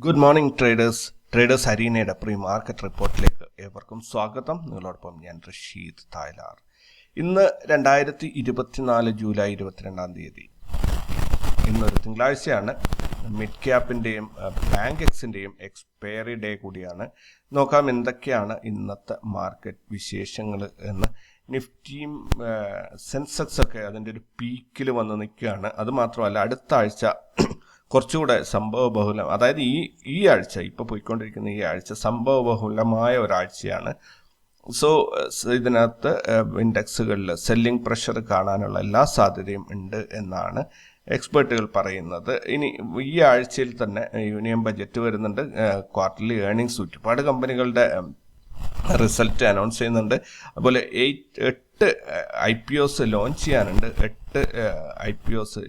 Good morning traders traders ഹരീനയുടെ pre market റിപ്പോർട്ടിലേക്ക് ഏവർക്കും സ്വാഗതം. നിങ്ങളോടൊപ്പം ഞാൻ റഷീദ് തായ്ലാർ. ഇന്ന് രണ്ടായിരത്തി ഇരുപത്തിനാല് ജൂലൈ ഇരുപത്തിരണ്ടാം തീയതി. ഇന്നൊരു തിങ്കളാഴ്ചയാണ്. മിഡ് ക്യാപ്പിന്റെയും ബാങ്ക് എക്സിന്റെയും എക്സ്പയറി ഡേ കൂടിയാണ്. നോക്കാം എന്തൊക്കെയാണ് ഇന്നത്തെ മാർക്കറ്റ് വിശേഷങ്ങൾ എന്ന്. നിഫ്റ്റിയും സെൻസെക്സ് ഒക്കെ അതിന്റെ ഒരു പീക്കിൽ വന്ന് നിൽക്കുകയാണ്. അതുമാത്രമല്ല അടുത്ത ആഴ്ച കുറച്ചുകൂടെ സംഭവ ബഹുലം അതായത് ഈ ഈ ആഴ്ച ഇപ്പോൾ പോയിക്കൊണ്ടിരിക്കുന്ന ഈ ആഴ്ച സംഭവ ബഹുലമായ ഒരാഴ്ചയാണ്. സോ ഇതിനകത്ത് ഇൻഡെക്സുകളിൽ സെല്ലിംഗ് പ്രഷർ കാണാനുള്ള എല്ലാ സാധ്യതയും ഉണ്ട് എന്നാണ് എക്സ്പേർട്ടുകൾ പറയുന്നത്. ഇനി ഈ ആഴ്ചയിൽ തന്നെ യൂണിയൻ ബജറ്റ് വരുന്നുണ്ട്. ക്വാർട്ടർലി ഏർണിങ്സ് ഒരുപാട് കമ്പനികളുടെ റിസൾട്ട് അനൗൺസ് ചെയ്യുന്നുണ്ട്. അതുപോലെ എയ്റ്റ് എട്ട് ഐ പി ഒസ് ലോഞ്ച് ചെയ്യാനുണ്ട്. എട്ട് ഐ പി ഒസ്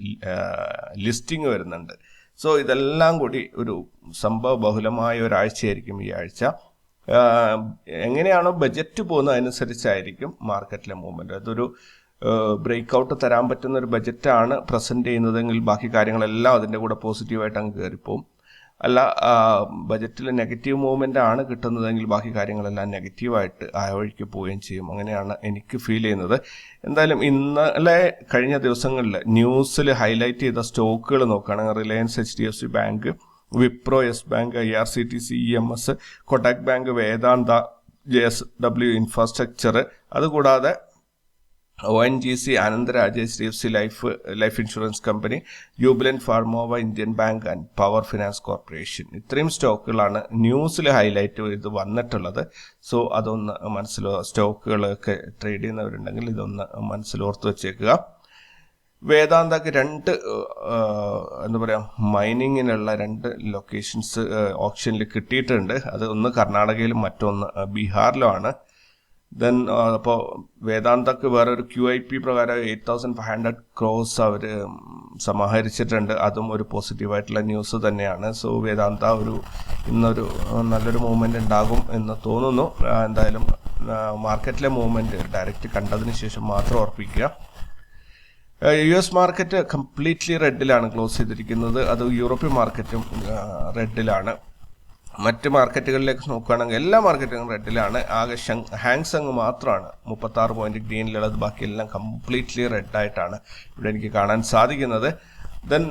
ലിസ്റ്റിംഗ് വരുന്നുണ്ട്. സോ ഇതെല്ലാം കൂടി ഒരു സംഭവ ബഹുലമായ ഒരാഴ്ചയായിരിക്കും ഈ ആഴ്ച. എങ്ങനെയാണോ ബജറ്റ് പോകുന്നത് അതിനനുസരിച്ചായിരിക്കും മാർക്കറ്റിലെ മൂവ്മെന്റ് അതൊരു ബ്രേക്ക് ഔട്ട് തരാൻ പറ്റുന്ന ഒരു ബജറ്റാണ് പ്രസന്റ് ചെയ്യുന്നതെങ്കിൽ ബാക്കി കാര്യങ്ങളെല്ലാം അതിന്റെ കൂടെ പോസിറ്റീവായിട്ട് അങ്ങ് കയറിപ്പോവും. അല്ല ബജറ്റിൽ നെഗറ്റീവ് മൂവ്മെന്റ് ആണ് കിട്ടുന്നതെങ്കിൽ ബാക്കി കാര്യങ്ങളെല്ലാം നെഗറ്റീവായിട്ട് ആ വഴിക്ക് പോവുകയും ചെയ്യും. അങ്ങനെയാണ് എനിക്ക് ഫീൽ ചെയ്യുന്നത്. എന്തായാലും ഇന്നലെ കഴിഞ്ഞ ദിവസങ്ങളിൽ ന്യൂസിൽ ഹൈലൈറ്റ് ചെയ്ത സ്റ്റോക്കുകൾ നോക്കുകയാണെങ്കിൽ Reliance H D F C bank Wipro Yes bank I R C T C E M S Kotak bank Vedanta J S W infrastructure അതുകൂടാതെ O N G C Anantraj H D F C life life insurance company Jubilant Pharmova Indian bank and power finance corporation ഇത്രയും സ്റ്റോക്കുകളാണ് ന്യൂസിൽ highlight ചെയ്ത് വന്നിട്ടുള്ളത്. So അതൊന്ന് മനസ്സിലോ സ്റ്റോക്കുകളൊക്കെ trade ചെയ്യുന്നവരുണ്ടെങ്കിൽ ഇതൊന്ന് മനസ്സിൽ ഓർത്ത് വെച്ചേക്കുക. വേദാന്തക്ക് രണ്ട് എന്താ പറയുക മൈനിങ്ങിനുള്ള രണ്ട് ലൊക്കേഷൻസ് ഓപ്ഷനിൽ കിട്ടിയിട്ടുണ്ട്. അത് ഒന്ന് കർണാടകയിലും മറ്റൊന്ന് ബീഹാറിലുമാണ്. ദെൻ അപ്പോൾ വേദാന്തക്ക് വേറെ ഒരു ക്യു ഐ പി പ്രകാരം eight thousand five hundred crores അവർ സമാഹരിച്ചിട്ടുണ്ട്. അതും ഒരു പോസിറ്റീവായിട്ടുള്ള ന്യൂസ് തന്നെയാണ്. സോ വേദാന്ത ഒരു ഇന്നൊരു നല്ലൊരു മൂവ്മെന്റ് ഉണ്ടാകും എന്ന് തോന്നുന്നു. എന്തായാലും മാർക്കറ്റിലെ മൂവ്മെന്റ് ഡയറക്റ്റ് കണ്ടതിന് ശേഷം മാത്രം ഉറപ്പിക്കുക യു എസ് മാർക്കറ്റ് കംപ്ലീറ്റ്ലി റെഡിലാണ് ക്ലോസ് ചെയ്തിരിക്കുന്നത്. അത് യൂറോപ്യൻ മാർക്കറ്റും റെഡിലാണ് മറ്റ് മാർക്കറ്റുകളിലേക്ക് നോക്കുകയാണെങ്കിൽ എല്ലാ മാർക്കറ്റുകളും റെഡിലാണ് ആകെ ഹാങ്സങ് മാത്രമാണ്. മുപ്പത്താറ് പോയിന്റ് ഗ്രീനിലുള്ളത് ബാക്കിയെല്ലാം കംപ്ലീറ്റ്ലി റെഡായിട്ടാണ് ഇവിടെ എനിക്ക് കാണാൻ സാധിക്കുന്നത്. ദെൻ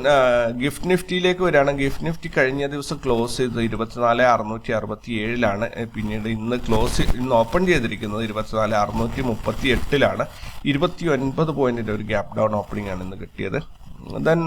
ഗിഫ്റ്റ് നിഫ്റ്റിയിലേക്ക് വരികയാണെങ്കിൽ ഗിഫ്റ്റ് നിഫ്റ്റി കഴിഞ്ഞ ദിവസം ക്ലോസ് ചെയ്തത് ഇരുപത്തിനാല് അറുന്നൂറ്റി അറുപത്തി ഏഴിലാണ് പിന്നീട് ഇന്ന് ക്ലോസ് ഇന്ന് ഓപ്പൺ ചെയ്തിരിക്കുന്നത് ഇരുപത്തിനാല് അറുന്നൂറ്റി മുപ്പത്തി എട്ടിലാണ് ഇരുപത്തി ഒൻപത് പോയിന്റിന്റെ ഒരു ഗ്യാപ്പ് ഡൗൺ ഓപ്പണിംഗ് ആണ് ഇന്ന് കിട്ടിയത്. ദെൻ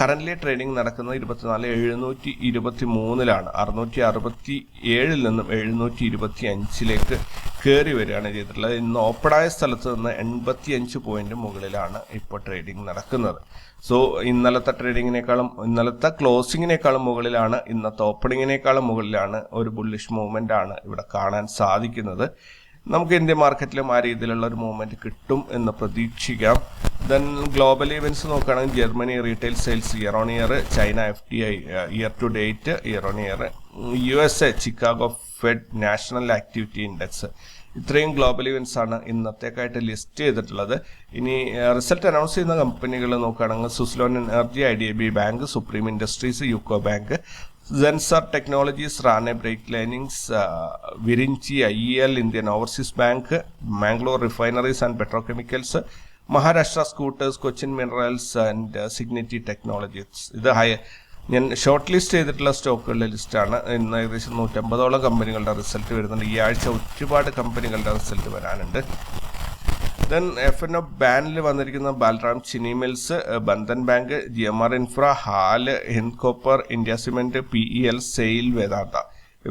കറന്റ്ലി ട്രേഡിംഗ് നടക്കുന്നത് ഇരുപത്തിനാല് എഴുന്നൂറ്റി ഇരുപത്തി മൂന്നിലാണ് അറുന്നൂറ്റി അറുപത്തി ഏഴിൽ നിന്നും എഴുന്നൂറ്റി ഇരുപത്തി അഞ്ചിലേക്ക് കയറി വരികയാണ് ചെയ്തിട്ടുള്ളത്. ഇന്ന് ഓപ്പണായ സ്ഥലത്ത് നിന്ന് എൺപത്തി അഞ്ച് പോയിന്റ് മുകളിലാണ് ഇപ്പോൾ ട്രേഡിംഗ് നടക്കുന്നത്. സോ ഇന്നലത്തെ ട്രേഡിങ്ങിനേക്കാളും ഇന്നലത്തെ ക്ലോസിങ്ങിനേക്കാളും മുകളിലാണ് ഇന്നത്തെ ഓപ്പണിങ്ങിനേക്കാളും മുകളിലാണ് ഒരു ബുള്ളിഷ് മൂവ്മെന്റ് ആണ് ഇവിടെ കാണാൻ സാധിക്കുന്നത്. നമുക്ക് ഇന്ത്യൻ മാർക്കറ്റിലും ആ രീതിയിലുള്ള ഒരു മൂവ്മെന്റ് കിട്ടും എന്ന് പ്രതീക്ഷിക്കാം. ദെൻ ഗ്ലോബൽ ഇവന്റ്സ് നോക്കുകയാണെങ്കിൽ Germany retail sales year on year China F D I year to date year on year U S A Chicago Fed national activity index ഇത്രയും ഗ്ലോബൽ ഇവന്റ്സ് ആണ് ഇന്നത്തേക്കായിട്ട് ലിസ്റ്റ് ചെയ്തിട്ടുള്ളത്. ഇനി result announce ചെയ്യുന്ന കമ്പനികൾ നോക്കുകയാണെങ്കിൽ Suzlon energy I D B bank Supreme industries UCO bank Zensar technologies Rane brake linings Virinchi I L Indian overseas bank Mangalore refineries and petrochemicals Maharashtra scooters Cochin minerals and Cigniti technologies ഇത് ഹൈ ഞാൻ short list ചെയ്തിട്ടുള്ള സ്റ്റോക്കുകളുടെ ലിസ്റ്റാണ്. ഇന്ന് ഏകദേശം നൂറ്റമ്പതോളം കമ്പനികളുടെ result വരുന്നുണ്ട്. ഈ ആഴ്ച ഒരുപാട് കമ്പനികളുടെ റിസൾട്ട് വരാനുണ്ട്. ദെൻ എഫ് എൻ ഒ ബാനിൽ വന്നിരിക്കുന്ന Balram Chini mills Bandhan bank G M R infra HAL Hincopper India cement P E L SAIL Vedanta.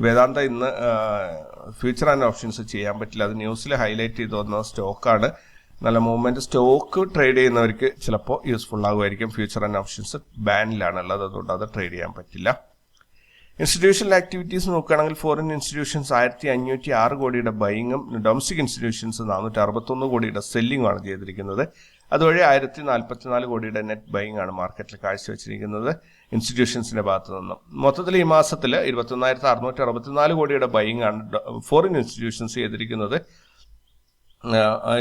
Vedanta ഇന്ന് ഫ്യൂച്ചർ ആൻഡ് ഓപ്ഷൻസ് ചെയ്യാൻ പറ്റില്ല. അത് ന്യൂസിൽ ഹൈലൈറ്റ് ചെയ്ത് വന്ന സ്റ്റോക്കാണ്. നല്ല മൂവ്മെന്റ് സ്റ്റോക്ക് ട്രേഡ് ചെയ്യുന്നവർക്ക് ചിലപ്പോൾ യൂസ്ഫുൾ ആകുമായിരിക്കും. ഫ്യൂച്ചർ ആൻഡ് ഓപ്ഷൻസ് ബാനിലാണ് ഉള്ളത് അതുകൊണ്ട് അത് ട്രേഡ് ചെയ്യാൻ പറ്റില്ല. ഇൻസ്റ്റിറ്റ്യൂഷണൽ ആക്ടിവിറ്റീസ് നോക്കുകയാണെങ്കിൽ ഫോറിൻ ഇൻസ്റ്റിറ്റ്യൂഷൻസ് ആയിരത്തി അഞ്ഞൂറ്റി ആറ് കോടിയുടെ ബൈങ്ങും ഡൊമസ്റ്റിക് ഇൻസ്റ്റിറ്റ്യൂഷൻസ് നാനൂറ്റി അറുപത്തൊന്ന് കോടിയുടെ സെല്ലിങ്ങുമാണ് ചെയ്തിരിക്കുന്നത്. അതുവഴി ആയിരത്തി നാൽപ്പത്തിനാല് കോടിയുടെ നെറ്റ് ബൈങ് ആണ് മാർക്കറ്റിൽ കാഴ്ചവെച്ചിരിക്കുന്നത് ഇൻസ്റ്റിറ്റ്യൂഷൻസിന്റെ ഭാഗത്തു നിന്നും. മൊത്തത്തിൽ ഈ മാസത്തിൽ ഇരുപത്തൊന്നായിരത്തി അറുന്നൂറ്റി അറുപത്തിനാല് കോടിയുടെ ബൈങ് ആണ് ഫോറിൻ ഇൻസ്റ്റിറ്റ്യൂഷൻസ് ചെയ്തിരിക്കുന്നത്.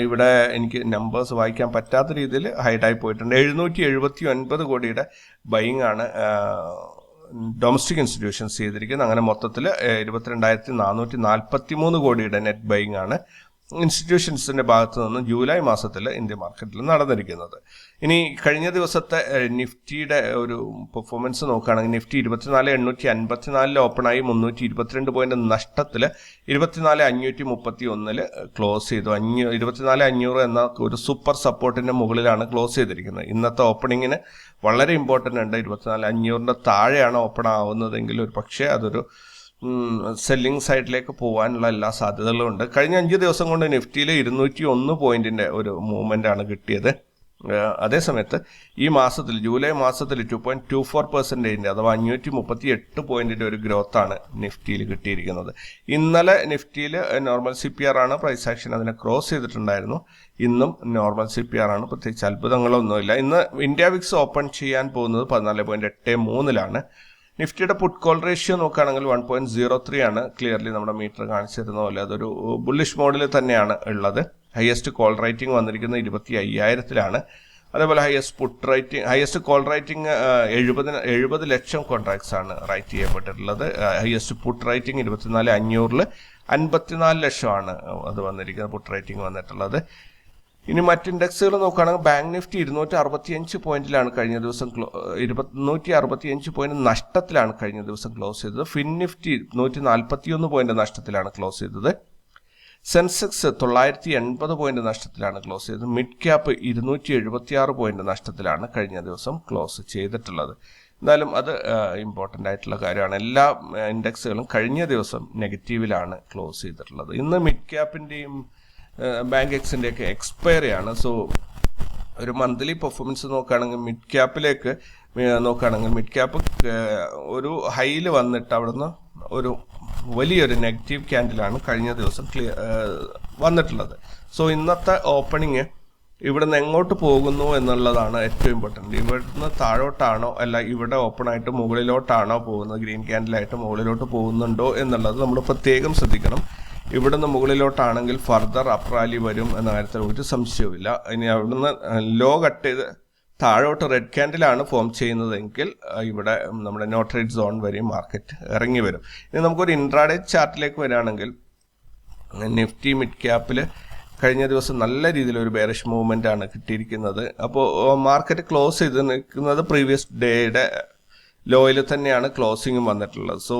ഇവിടെ എനിക്ക് നമ്പേഴ്സ് വായിക്കാൻ പറ്റാത്ത രീതിയിൽ ഹൈഡായി പോയിട്ടുണ്ട്. എഴുന്നൂറ്റി എഴുപത്തി ഒൻപത് കോടിയുടെ ബൈങ് ആണ് ഡൊമസ്റ്റിക് ഇൻസ്റ്റിറ്റ്യൂഷൻസ് ചെയ്തിരിക്കുന്നത് അങ്ങനെ മൊത്തത്തിൽ ഇരുപത്തിരണ്ടായിരത്തി നാനൂറ്റി നാൽപ്പത്തി മൂന്ന് കോടിയുടെ നെറ്റ് ബൈങ് ആണ് ഇൻസ്റ്റിറ്റ്യൂഷൻസിന്റെ ഭാഗത്തു നിന്ന് ജൂലൈ മാസത്തിൽ ഇന്ത്യ മാർക്കറ്റിൽ നടന്നിരിക്കുന്നത്. ഇനി കഴിഞ്ഞ ദിവസത്തെ നിഫ്റ്റിയുടെ ഒരു പെർഫോമൻസ് നോക്കുകയാണെങ്കിൽ നിഫ്റ്റി ഇരുപത്തിനാല് എണ്ണൂറ്റി അൻപത്തിനാലിൽ ഓപ്പണായി മുന്നൂറ്റി ഇരുപത്തിരണ്ട് പോയിന്റ് നഷ്ടത്തിൽ ഇരുപത്തിനാല് അഞ്ഞൂറ്റി മുപ്പത്തി ഒന്നിൽ ക്ലോസ് ചെയ്തു. അഞ്ഞൂ ഇരുപത്തിനാല് അഞ്ഞൂറ് എന്ന ഒരു സൂപ്പർ സപ്പോർട്ടിന്റെ മുകളിലാണ് ക്ലോസ് ചെയ്തിരിക്കുന്നത്. ഇന്നത്തെ ഓപ്പണിങ്ങിന് വളരെ ഇമ്പോർട്ടന്റ് ഉണ്ട്. ഇരുപത്തിനാല് അഞ്ഞൂറിന്റെ താഴെയാണ് ഓപ്പൺ ആവുന്നതെങ്കിൽ ഒരു പക്ഷേ അതൊരു സെല്ലിംഗ് സൈഡിലേക്ക് പോകാനുള്ള എല്ലാ സാധ്യതകളും ഉണ്ട്. കഴിഞ്ഞ അഞ്ച് ദിവസം കൊണ്ട് നിഫ്റ്റിയിൽ ഇരുന്നൂറ്റി ഒന്ന് പോയിന്റിന്റെ ഒരു മൂവ്മെന്റ് ആണ് കിട്ടിയത്. അതേസമയത്ത് ഈ മാസത്തിൽ ജൂലൈ മാസത്തിൽ ടു പോയിന്റ് ടു ഫോർ പെർസെന്റേജിന്റെ അഥവാ അഞ്ഞൂറ്റി മുപ്പത്തി എട്ട് പോയിന്റിന്റെ ഒരു ഗ്രോത്ത് ആണ് നിഫ്റ്റിയിൽ കിട്ടിയിരിക്കുന്നത്. ഇന്നലെ നിഫ്റ്റിയിൽ നോർമൽ സി പി ആർ ആണ് പ്രൈസ് ആക്ഷൻ അതിനെ ക്രോസ് ചെയ്തിട്ടുണ്ടായിരുന്നു. ഇന്നും നോർമൽ സി പി ആർ ആണ് പ്രത്യേകിച്ച് അത്ഭുതങ്ങളൊന്നുമില്ല. ഇന്ന് ഇന്ത്യ വിക്സ് ഓപ്പൺ ചെയ്യാൻ പോകുന്നത് പതിനാല് പോയിന്റ് എട്ട് മൂന്നിലാണ്. നിഫ്റ്റിയുടെ പുട്ട് കോൾ റേഷ്യോ നോക്കുകയാണെങ്കിൽ വൺ പോയിന്റ് സീറോ ത്രീ ആണ് ക്ലിയർലി നമ്മുടെ മീറ്റർ കാണിച്ചിരുന്ന പോലെ. അതൊരു ബുള്ളിഷ് മോഡിൽ തന്നെയാണ് ഉള്ളത്. ഹയസ്റ്റ് കോൾ റൈറ്റിംഗ് വന്നിരിക്കുന്നത് ഇരുപത്തി അയ്യായിരത്തിലാണ് അതേപോലെ highest put writing highest call writing എഴുപതിന് എഴുപത് ലക്ഷം കോൺട്രാക്ട്സ് ആണ് റൈറ്റ് ചെയ്യപ്പെട്ടിട്ടുള്ളത്. ഹയസ്റ്റ് പുട്ട് റൈറ്റിംഗ് ഇരുപത്തിനാല് അഞ്ഞൂറിൽ അൻപത്തിനാല് ലക്ഷമാണ് അത് വന്നിരിക്കുന്നത് പുട്ട് റൈറ്റിംഗ് വന്നിട്ടുള്ളത്. ഇനി മറ്റ് ഇൻഡെക്സുകൾ നോക്കുകയാണെങ്കിൽ ബാങ്ക് നിഫ്റ്റി ഇരുന്നൂറ്റി അറുപത്തിയഞ്ച് പോയിന്റിലാണ് കഴിഞ്ഞ ദിവസം ക്ലോ ഇരുപത്തി അറുപത്തിയഞ്ച് പോയിന്റ് നഷ്ടത്തിലാണ് കഴിഞ്ഞ ദിവസം ക്ലോസ് ചെയ്തത്. ഫിൻ നിഫ്റ്റി നൂറ്റി നാൽപ്പത്തിയൊന്ന് പോയിന്റ് നഷ്ടത്തിലാണ് ക്ലോസ് ചെയ്തത്. സെൻസെക്സ് തൊള്ളായിരത്തി എൺപത് പോയിന്റ് നഷ്ടത്തിലാണ് ക്ലോസ് ചെയ്തത്. മിഡ് ക്യാപ്പ് ഇരുന്നൂറ്റി എഴുപത്തി ആറ് പോയിന്റ് നഷ്ടത്തിലാണ് കഴിഞ്ഞ ദിവസം ക്ലോസ് ചെയ്തിട്ടുള്ളത്. എന്നാലും അത് ഇമ്പോർട്ടന്റ് ആയിട്ടുള്ള കാര്യമാണ്. എല്ലാ ഇൻഡെക്സുകളും കഴിഞ്ഞ ദിവസം നെഗറ്റീവിലാണ് ക്ലോസ് ചെയ്തിട്ടുള്ളത്. ഇന്ന് മിഡ് ക്യാപ്പിന്റെയും ബാങ്ക് എക്സിന്റെയൊക്കെ എക്സ്പയറി ആണ്. സോ ഒരു മന്ത്ലി പെർഫോമൻസ് നോക്കുകയാണെങ്കിൽ മിഡ് ക്യാപ്പിലേക്ക് നോക്കുകയാണെങ്കിൽ മിഡ് ക്യാപ്പ് ഒരു ഹൈയിൽ വന്നിട്ട് അവിടുന്ന് ഒരു വലിയൊരു നെഗറ്റീവ് ക്യാൻഡിലാണ് കഴിഞ്ഞ ദിവസം ക്ലിയർ വന്നിട്ടുള്ളത്. സോ ഇന്നത്തെ ഓപ്പണിങ് ഇവിടുന്ന് എങ്ങോട്ട് പോകുന്നു എന്നുള്ളതാണ് ഏറ്റവും ഇമ്പോർട്ടന്റ് ഇവിടുന്ന് താഴോട്ടാണോ അല്ല ഇവിടെ ഓപ്പൺ ആയിട്ട് മുകളിലോട്ടാണോ പോകുന്നത്? ഗ്രീൻ ക്യാൻഡിലായിട്ട് മുകളിലോട്ട് പോകുന്നുണ്ടോ എന്നുള്ളത് നമ്മൾ പ്രത്യേകം ശ്രദ്ധിക്കണം. ഇവിടുന്ന് മുകളിലോട്ടാണെങ്കിൽ ഫർദർ അപ്രാലി വരും എന്ന കാര്യത്തിൽ ഒരു സംശയവുമില്ല. ഇനി അവിടുന്ന് ലോ കട്ട് ചെയ്ത് താഴോട്ട് റെഡ് ക്യാൻഡിലാണ് ഫോം ചെയ്യുന്നതെങ്കിൽ ഇവിടെ നമ്മുടെ നോ ട്രേഡ് സോൺ വരെ മാർക്കറ്റ് ഇറങ്ങി വരും. ഇനി നമുക്കൊരു ഇൻട്രാഡേ ചാർട്ടിലേക്ക് വരികയാണെങ്കിൽ നിഫ്റ്റി മിഡ് ക്യാപ്പിൽ കഴിഞ്ഞ ദിവസം നല്ല രീതിയിൽ ഒരു ബേറിഷ് മൂവ്മെന്റ് ആണ് കിട്ടിയിരിക്കുന്നത്. അപ്പോൾ മാർക്കറ്റ് ക്ലോസ് ചെയ്ത് നിൽക്കുന്നത് പ്രീവിയസ് ഡേയുടെ ലോയിൽ തന്നെയാണ് ക്ലോസിങ്ങും വന്നിട്ടുള്ളത്. സോ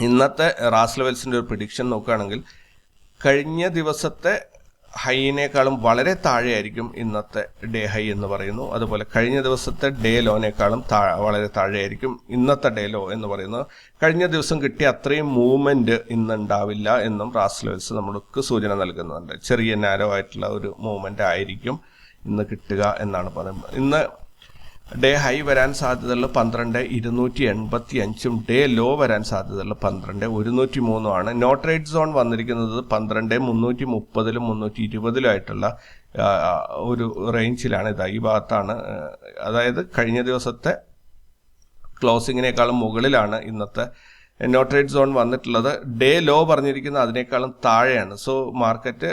ഇന്നത്തെ റാസ് ലെവൽസിന്റെ ഒരു പ്രിഡിക്ഷൻ നോക്കുകയാണെങ്കിൽ കഴിഞ്ഞ ദിവസത്തെ ഹൈനേക്കാളും വളരെ താഴെയായിരിക്കും ഇന്നത്തെ ഡേ ഹൈ എന്ന് പറയുന്നു. അതുപോലെ കഴിഞ്ഞ ദിവസത്തെ ഡേ ലോനേക്കാളും വളരെ താഴെയായിരിക്കും ഇന്നത്തെ ഡേ ലോ എന്ന് പറയുന്നത് കഴിഞ്ഞ ദിവസം കിട്ടിയ അത്രയും മൂവ്മെന്റ് ഇന്ന് ഉണ്ടാവില്ല എന്നും റാസ് ലെവൽസ് നമ്മൾക്ക് സൂചന നൽകുന്നുണ്ട്. ചെറിയ നാരോ ആയിട്ടുള്ള ഒരു മൂവ്മെന്റ് ആയിരിക്കും ഇന്ന് കിട്ടുക എന്നാണ് പറയുന്നത്. ഇന്ന് ഡേ ഹൈ വരാൻ സാധ്യതയുള്ള പന്ത്രണ്ട് ഇരുന്നൂറ്റി എൺപത്തി അഞ്ചും ഡേ ലോ വരാൻ സാധ്യതയുള്ള പന്ത്രണ്ട് ഒരുന്നൂറ്റി മൂന്നും ആണ്. നോട്ട് റേറ്റ് സോൺ വന്നിരിക്കുന്നത് പന്ത്രണ്ട് മുന്നൂറ്റി മുപ്പതിലും മുന്നൂറ്റി ഇരുപതിലും ആയിട്ടുള്ള ഒരു റേഞ്ചിലാണ് ഇത് ഈ ഭാഗത്താണ്. അതായത് കഴിഞ്ഞ ദിവസത്തെ ക്ലോസിങ്ങിനേക്കാളും മുകളിലാണ് ഇന്നത്തെ നോട്ട് റേറ്റ് സോൺ വന്നിട്ടുള്ളത്. ഡേ ലോ പറഞ്ഞിരിക്കുന്ന അതിനേക്കാളും താഴെയാണ്. So market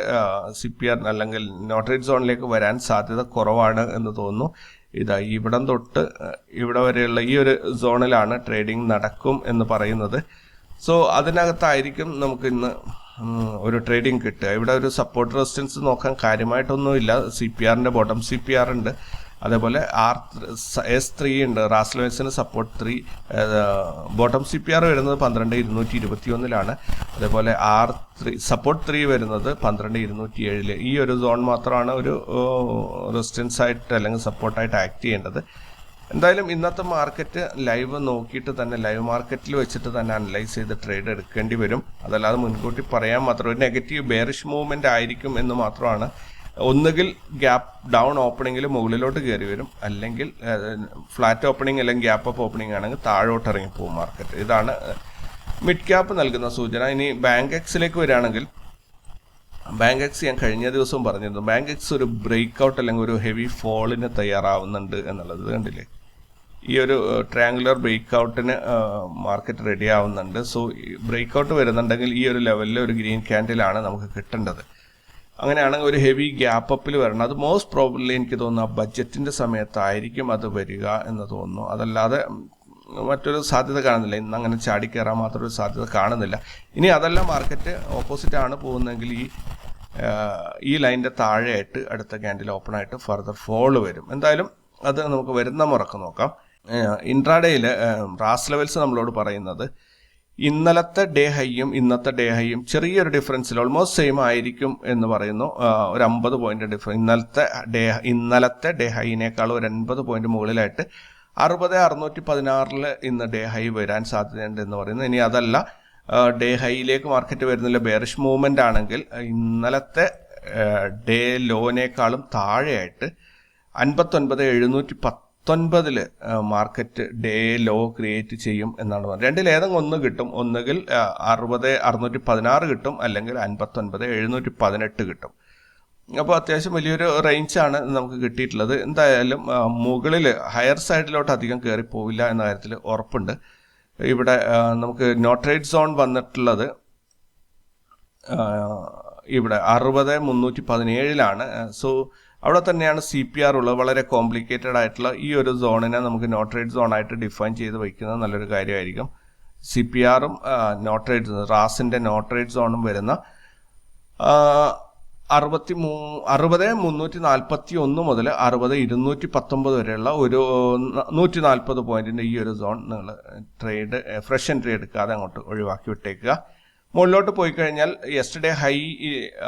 C P R അല്ലെങ്കിൽ നോട്ട് റേറ്റ് സോണിലേക്ക് വരാൻ സാധ്യത കുറവാണ് എന്ന് തോന്നുന്നു. ഇതാ ഇവിടം തൊട്ട് ഇവിടെ വരെയുള്ള ഈ ഒരു സോണിലാണ് ട്രേഡിംഗ് നടക്കും എന്ന് പറയുന്നത്. സോ അതിനകത്തായിരിക്കും നമുക്ക് ഇന്ന് ഒരു ട്രേഡിംഗ് കിട്ടുക. ഇവിടെ ഒരു സപ്പോർട്ട് റെസിസ്റ്റൻസ് നോക്കാൻ കാര്യമായിട്ടൊന്നുമില്ല. സി പി ആറിന്റെ ബോട്ടം സി പി ആർ ഉണ്ട് അതേപോലെ ആർ എസ് ത്രീ ഉണ്ട്. റാസ്ലവേഴ്സിന് support three bottom C P R വരുന്നത് പന്ത്രണ്ട് ഇരുന്നൂറ്റി ഇരുപത്തി ഒന്നിലാണ് അതേപോലെ ആർ ത്രീ സപ്പോർട്ട് ത്രീ വരുന്നത് പന്ത്രണ്ട് ഇരുന്നൂറ്റി ഏഴിൽ ഈ ഒരു സോൺ മാത്രമാണ് ഒരു റെസിസ്റ്റൻസ് ആയിട്ട് അല്ലെങ്കിൽ സപ്പോർട്ടായിട്ട് ആക്ട് ചെയ്യേണ്ടത്. എന്തായാലും ഇന്നത്തെ മാർക്കറ്റ് ലൈവ് നോക്കിയിട്ട് തന്നെ ലൈവ് മാർക്കറ്റിൽ വെച്ചിട്ട് തന്നെ അനലൈസ് ചെയ്ത് ട്രേഡ് എടുക്കേണ്ടി വരും. അതല്ലാതെ മുൻകൂട്ടി പറയാൻ മാത്രം ഒരു നെഗറ്റീവ് ബെയറിഷ് മൂവ്മെന്റ് ആയിരിക്കും എന്ന് മാത്രമാണ് ഒന്നുകിൽ ഗ്യാപ്പ് ഡൗൺ ഓപ്പണിങ്ങിൽ മുകളിലോട്ട് കയറി വരും. അല്ലെങ്കിൽ ഫ്ലാറ്റ് ഓപ്പണിംഗ് അല്ലെങ്കിൽ ഗ്യാപ്പ് അപ്പ് ഓപ്പണിംഗ് ആണെങ്കിൽ താഴോട്ട് ഇറങ്ങി പോകും മാർക്കറ്റ് ഇതാണ് മിഡ് ക്യാപ്പ് നൽകുന്ന സൂചന. ഇനി ബാങ്ക് എക്സിലേക്ക് വരികയാണെങ്കിൽ ബാങ്ക് എക്സ് ഞാൻ കഴിഞ്ഞ ദിവസവും പറഞ്ഞിരുന്നു. ബാങ്ക് എക്സ് ഒരു ബ്രേക്ക് ഔട്ട് അല്ലെങ്കിൽ ഒരു ഹെവി ഫോളിന് തയ്യാറാവുന്നുണ്ട് എന്നുള്ളത് കണ്ടില്ലേ? ഈ ഒരു ട്രയാങ്കുലർ ബ്രേക്ക് ഔട്ടിന് മാർക്കറ്റ് റെഡി ആവുന്നുണ്ട്. സോ ബ്രേക്ക് ഔട്ട് വരുന്നുണ്ടെങ്കിൽ ഈ ഒരു ലെവലിൽ ഒരു ഗ്രീൻ ക്യാൻഡിലാണ് നമുക്ക് കിട്ടേണ്ടത്. അങ്ങനെയാണെങ്കിൽ ഒരു ഹെവി ഗ്യാപ്പ് അപ്പിൽ വരണം. അത് മോസ്റ്റ് പ്രോബ്ലി എനിക്ക് തോന്നുന്നു ആ ബഡ്ജറ്റിന്റെ സമയത്തായിരിക്കും അത് വരിക എന്ന് തോന്നുന്നു. അതല്ലാതെ മറ്റൊരു സാധ്യത കാണുന്നില്ല. ഇന്ന് അങ്ങനെ ചാടിക്കയറാൻ മാത്രം ഒരു സാധ്യത കാണുന്നില്ല. ഇനി അതെല്ലാം മാർക്കറ്റ് ഓപ്പോസിറ്റ് ആണ് പോകുന്നതെങ്കിൽ ഈ ഈ ലൈന്റെ താഴെയായിട്ട് അടുത്ത ക്യാൻഡിൽ ഓപ്പൺ ആയിട്ട് ഫർദർ ഫോൾ വരും. എന്തായാലും അത് നമുക്ക് വരുന്ന മുറക്ക് നോക്കാം. ഇൻട്രാഡേയിൽ റാസ് ലെവൽസ് നമ്മളോട് പറയുന്നത് ഇന്നലത്തെ ഡേ ഹൈയും ഇന്നത്തെ ഡേ ഹൈയും ചെറിയൊരു ഡിഫറൻസിൽ ഓൾമോസ്റ്റ് സെയിം ആയിരിക്കും എന്ന് പറയുന്നു. ഒരു അമ്പത് പോയിന്റ് ഡിഫറൻസ് ഇന്നലത്തെ ഡേ ഇന്നലത്തെ ഡേ ഹൈനേക്കാൾ ഒരു അൻപത് പോയിന്റ് മുകളിലായിട്ട് അറുപത് അറുന്നൂറ്റി പതിനാറിൽ ഇന്ന് ഡേ ഹൈ വരാൻ സാധ്യതയുണ്ട് എന്ന് പറയുന്നു. ഇനി അതല്ല ഡേ ഹൈയിലേക്ക് മാർക്കറ്റ് വരുന്നില്ല. ബെയറിഷ് മൂവ്മെന്റ് ആണെങ്കിൽ ഇന്നലത്തെ ഡേ ലോനേക്കാളും താഴെയായിട്ട് അൻപത്തൊൻപത് എഴുന്നൂറ്റി പത്തൊൻപതിൽ മാർക്കറ്റ് ഡേ ലോ ക്രിയേറ്റ് ചെയ്യും എന്നാണ് പറഞ്ഞത്. രണ്ടിൽ ഏതെങ്കിലും ഒന്ന് കിട്ടും. ഒന്നുകിൽ അറുപത് അറുന്നൂറ്റി പതിനാറ് കിട്ടും. അല്ലെങ്കിൽ അൻപത്തൊൻപത് എഴുന്നൂറ്റി പതിനെട്ട് കിട്ടും. അപ്പോൾ അത്യാവശ്യം വലിയൊരു റേഞ്ചാണ് നമുക്ക് കിട്ടിയിട്ടുള്ളത്. എന്തായാലും മുകളിൽ ഹയർ സൈഡിലോട്ട് അധികം കയറി പോവില്ല എന്ന കാര്യത്തിൽ ഉറപ്പുണ്ട്. ഇവിടെ നമുക്ക് നോട്രേറ്റ് സോൺ വന്നിട്ടുള്ളത് ഇവിടെ അറുപത് മുന്നൂറ്റി പതിനേഴിലാണ് സോ അവിടെ തന്നെയാണ് സി പി ആർ ഉള്ളത്. വളരെ കോംപ്ലിക്കേറ്റഡ് ആയിട്ടുള്ള ഈ ഒരു സോണിനെ നമുക്ക് നോട്ട്രേറ്റ് സോൺ ആയിട്ട് ഡിഫൈൻ ചെയ്ത് വയ്ക്കുന്നത് നല്ലൊരു കാര്യമായിരിക്കും. സി പി ആറും നോട്ട്രേറ്റ് റാസിന്റെ നോട്ട്രേറ്റ് സോണും വരുന്ന അറുപത്തി മൂ അറുപത് മുന്നൂറ്റി നാൽപ്പത്തി ഒന്ന് മുതൽ അറുപത് ഇരുന്നൂറ്റി പത്തൊമ്പത് വരെയുള്ള ഒരു നൂറ്റി നാൽപ്പത് പോയിന്റിന്റെ ഈ ഒരു സോൺ നിങ്ങൾ ട്രേഡ് ഫ്രഷ് എൻട്രി എടുക്കാതെ അങ്ങോട്ട് ഒഴിവാക്കി വിട്ടേക്കുക. മുകളിലോട്ട് പോയി കഴിഞ്ഞാൽ യെസ്റ്റർഡേ ഹൈ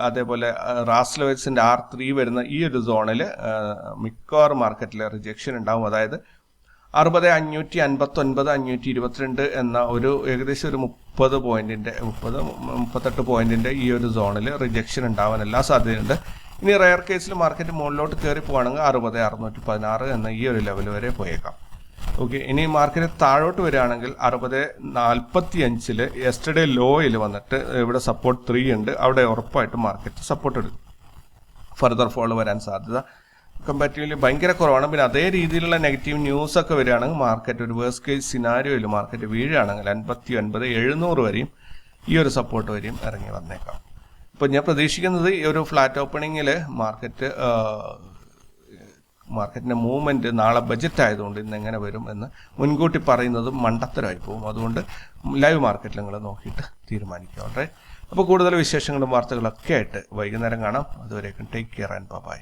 അതേപോലെ റാസ് ആർ ത്രീ വരുന്ന ഈ ഒരു സോണിൽ മിക്കവാറും മാർക്കറ്റിൽ റിജക്ഷൻ ഉണ്ടാവും. അതായത് അറുപത് അഞ്ഞൂറ്റി അൻപത്തൊൻപത് അഞ്ഞൂറ്റി ഇരുപത്തിരണ്ട് എന്ന ഒരു ഏകദേശം ഒരു മുപ്പത് പോയിന്റിന്റെ മുപ്പത് മുപ്പത്തെട്ട് പോയിന്റിന്റെ ഈ ഒരു സോണിൽ റിജക്ഷൻ ഉണ്ടാവാൻ എല്ലാ സാധ്യതയുണ്ട്. ഇനി റയർ കേസിൽ മാർക്കറ്റ് മുകളിലോട്ട് കയറി പോകുകയാണെങ്കിൽ അറുപത് അറുന്നൂറ്റി പതിനാറ് എന്ന ഈ ഒരു ലെവൽ വരെ പോയേക്കാം. ഓക്കെ ഇനി മാർക്കറ്റ് താഴോട്ട് വരികയാണെങ്കിൽ അറുപത് നാൽപ്പത്തി അഞ്ചിൽ എസ്റ്റർഡേ ലോയിൽ വന്നിട്ട് ഇവിടെ സപ്പോർട്ട് ത്രീ ഉണ്ട്. അവിടെ ഉറപ്പായിട്ട് മാർക്കറ്റ് സപ്പോർട്ട് എടുക്കും. ഫർദർ ഫോൾ വരാൻ സാധ്യത കമ്പാരിറ്റീവ്ലി ഭയങ്കര കുറവാണ്. പിന്നെ അതേ രീതിയിലുള്ള നെഗറ്റീവ് ന്യൂസ് ഒക്കെ വരികയാണെങ്കിൽ മാർക്കറ്റ് ഒരു വേഴ്സ് കേസ് സിനാരിയോയിൽ മാർക്കറ്റ് വീഴുകയാണെങ്കിൽ അൻപത്തി ഒൻപത് എഴുന്നൂറ് വരെയും ഈ ഒരു സപ്പോർട്ട് വരെയും ഇറങ്ങി വന്നേക്കാം. അപ്പോൾ ഞാൻ പ്രതീക്ഷിക്കുന്നത് ഈ ഒരു ഫ്ലാറ്റ് ഓപ്പണിങ്ങിൽ മാർക്കറ്റ് മാർക്കറ്റിന്റെ മൂവ്മെന്റ് നാളെ ബജറ്റ് ആയതുകൊണ്ട് ഇന്ന് എങ്ങനെ വരും എന്ന് മുൻകൂട്ടി പറയുന്നത് മണ്ടത്തരമായി പോകും. അതുകൊണ്ട് ലൈവ് മാർക്കറ്റിൽ നിങ്ങൾ നോക്കിയിട്ട് തീരുമാനിക്കുക. ഓൾറൈറ്റ് അപ്പോൾ കൂടുതൽ വിശേഷങ്ങളും വാർത്തകളൊക്കെ ആയിട്ട് വൈകുന്നേരം കാണാം. അതുവരേക്കും ടേക്ക് കെയർ ആൻഡ് ബൈ